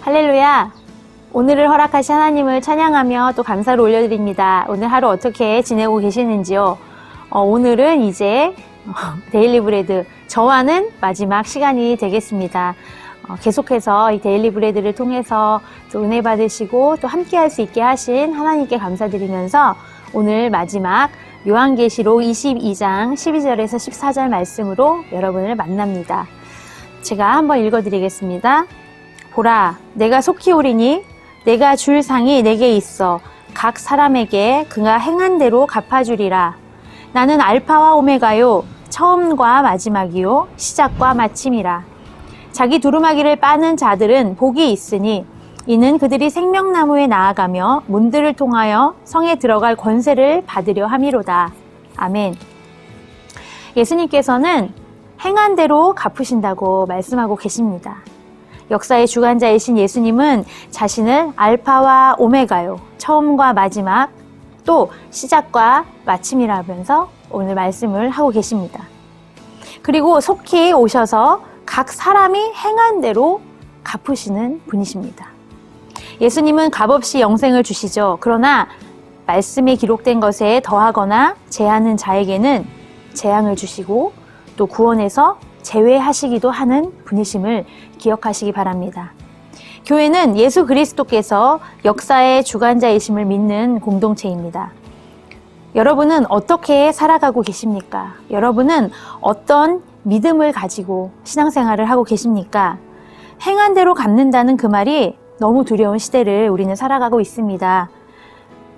할렐루야! 오늘을 허락하신 하나님을 찬양하며 또 감사를 올려드립니다. 오늘 하루 어떻게 지내고 계시는지요? 어, 오늘은 이제 어, 데일리 브레드 저와는 마지막 시간이 되겠습니다. 어, 계속해서 이 데일리 브레드를 통해서 또 은혜 받으시고 또 함께 할 수 있게 하신 하나님께 감사드리면서 오늘 마지막 요한계시록 22장 12절에서 14절 말씀으로 여러분을 만납니다. 제가 한번 읽어드리겠습니다. 보라, 내가 속히 오리니 내가 줄 상이 내게 있어 각 사람에게 그가 행한 대로 갚아주리라. 나는 알파와 오메가요, 처음과 마지막이요, 시작과 마침이라. 자기 두루마기를 빠는 자들은 복이 있으니 이는 그들이 생명나무에 나아가며 문들을 통하여 성에 들어갈 권세를 받으려 함이로다. 아멘. 예수님께서는 행한 대로 갚으신다고 말씀하고 계십니다. 역사의 주관자이신 예수님은 자신을 알파와 오메가요, 처음과 마지막, 또 시작과 마침이라면서 오늘 말씀을 하고 계십니다. 그리고 속히 오셔서 각 사람이 행한 대로 갚으시는 분이십니다. 예수님은 값없이 영생을 주시죠. 그러나 말씀에 기록된 것에 더하거나 제하는 자에게는 재앙을 주시고 또 구원에서 제외하시기도 하는 분이심을 기억하시기 바랍니다. 교회는 예수 그리스도께서 역사의 주관자이심을 믿는 공동체입니다. 여러분은 어떻게 살아가고 계십니까? 여러분은 어떤 믿음을 가지고 신앙생활을 하고 계십니까? 행한 대로 갚는다는 그 말이 너무 두려운 시대를 우리는 살아가고 있습니다.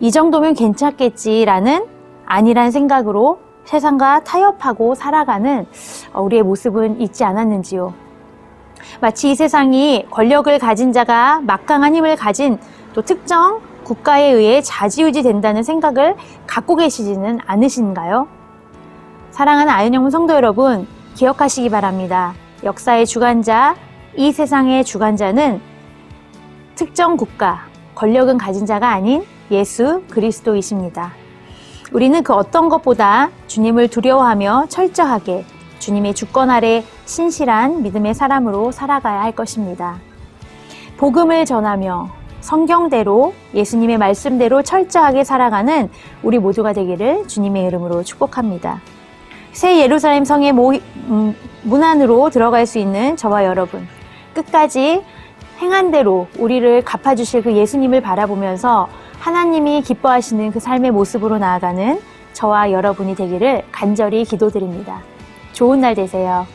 이 정도면 괜찮겠지라는 아니란 생각으로 세상과 타협하고 살아가는 우리의 모습은 있지 않았는지요. 마치 이 세상이 권력을 가진 자가 막강한 힘을 가진 또 특정 국가에 의해 좌지우지 된다는 생각을 갖고 계시지는 않으신가요? 사랑하는 아연영문 성도 여러분, 기억하시기 바랍니다. 역사의 주관자, 이 세상의 주관자는 특정 국가, 권력은 가진 자가 아닌 예수 그리스도이십니다. 우리는 그 어떤 것보다 주님을 두려워하며 철저하게 주님의 주권 아래 신실한 믿음의 사람으로 살아가야 할 것입니다. 복음을 전하며 성경대로 예수님의 말씀대로 철저하게 살아가는 우리 모두가 되기를 주님의 이름으로 축복합니다. 새 예루살렘 성의 모, 음, 문 안으로 들어갈 수 있는 저와 여러분 끝까지 행한 대로 우리를 갚아주실 그 예수님을 바라보면서 하나님이 기뻐하시는 그 삶의 모습으로 나아가는 저와 여러분이 되기를 간절히 기도드립니다. 좋은 날 되세요.